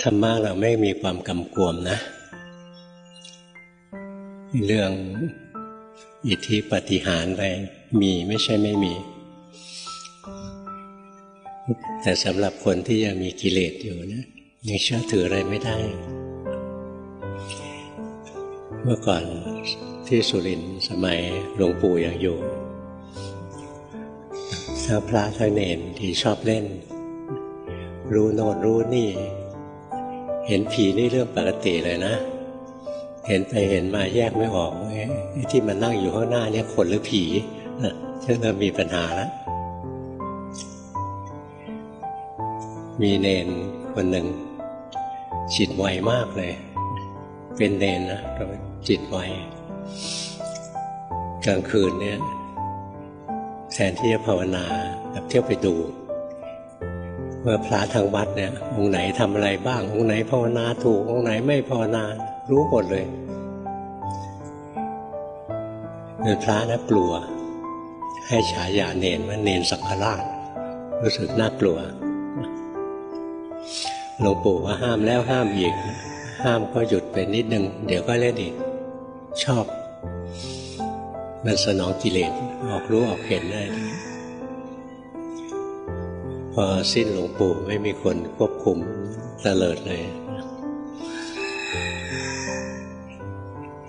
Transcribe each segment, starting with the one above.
ธรรมะเราไม่มีความกำกวมนะ เรื่องอิทธิปฏิหารอะไรมีไม่ใช่ไม่มี แต่สำหรับคนที่ยังมีกิเลสอยู่นะยังเชื่อถืออะไรไม่ได้ เมื่อก่อนที่สุรินสมัยหลวงปู่ยังอยู่ถ้าพระท่านเนนที่ชอบเล่น รู้โน่นรู้นี่ เห็นผีนี่เรื่องปกติเลยนะ เห็นไปเห็นมาแยกไม่ออกไอ้ที่มันนั่งอยู่ข้างหน้าเนี่ยคนหรือผีนะเริ่มมีปัญหาแล้วมีเนนคนหนึ่งจิตไวมากเลย เป็นเนนนะจิตไวกลางคืนเนี่ยแทนที่จะภาวนาแบบเที่ยวไปดู ว่าพระทางวัดเนี่ยองค์ไหนทำอะไรบ้าง องค์ไหนภาวนาถูก องค์ไหนไม่ภาวนารู้หมดเลยเดินพระนะกลัว ให้ฉายาเนนว่าเนนสังฆราช รู้สึกน่ากลัวหลวงปู่ว่าห้ามแล้วห้ามอีก ห้ามก็หยุดไปนิดนึง เดี๋ยวก็เล่นอีก ชอบ มันสนองกิเลสออกรู้ออกเห็นได้ พอสิ้นหลวงปู่ไม่มีคนควบคุมเลิดเลย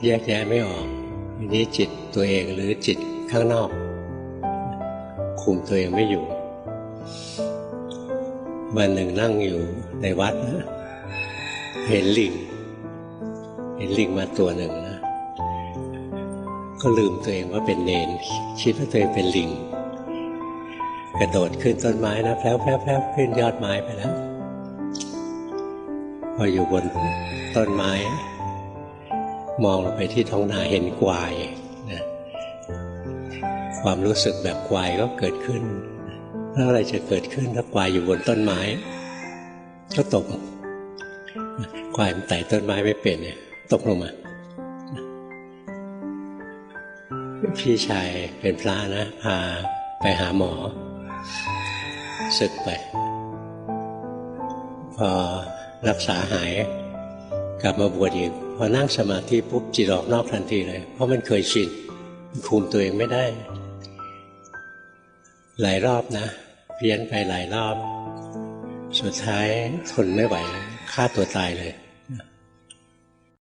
แยกแยะไม่ออกนี่จิตตัวเองหรือจิตข้างนอก คุมตัวเองไม่อยู่ วันหนึ่งนั่งอยู่ในวัดนะเห็นลิง เห็นลิงมาตัวหนึ่งนะ ก็ลืมตัวเองว่าเป็นเนน คิดว่าตัวเองเป็นลิง กระโดดขึ้นต้นไม้นะแพลวแพลวแพลวขึ้นยอดไม้ไปแล้ว พออยู่บนต้นไม้ มองลงไปที่ท้องนาเห็นกวายนะความรู้สึกแบบกวายก็เกิดขึ้น แล้วอะไรจะเกิดขึ้นถ้ากวายอยู่บนต้นไม้ ก็ตกกวายมันไต่ต้นไม้ไม่เป็นเนี่ยตกลงมาพี่ชายเป็นพระนะพาไปหาหมอ ศึกไป พอรักษาหายกลับมาบวชอีกพอนั่งสมาธิปุ๊บจิตออกนอกทันทีเลย เพราะมันเคยชินคุมตัวเองไม่ได้ หลายรอบนะเพี้ยนไปหลายรอบ สุดท้ายทนไม่ไหวฆ่าตัวตายเลย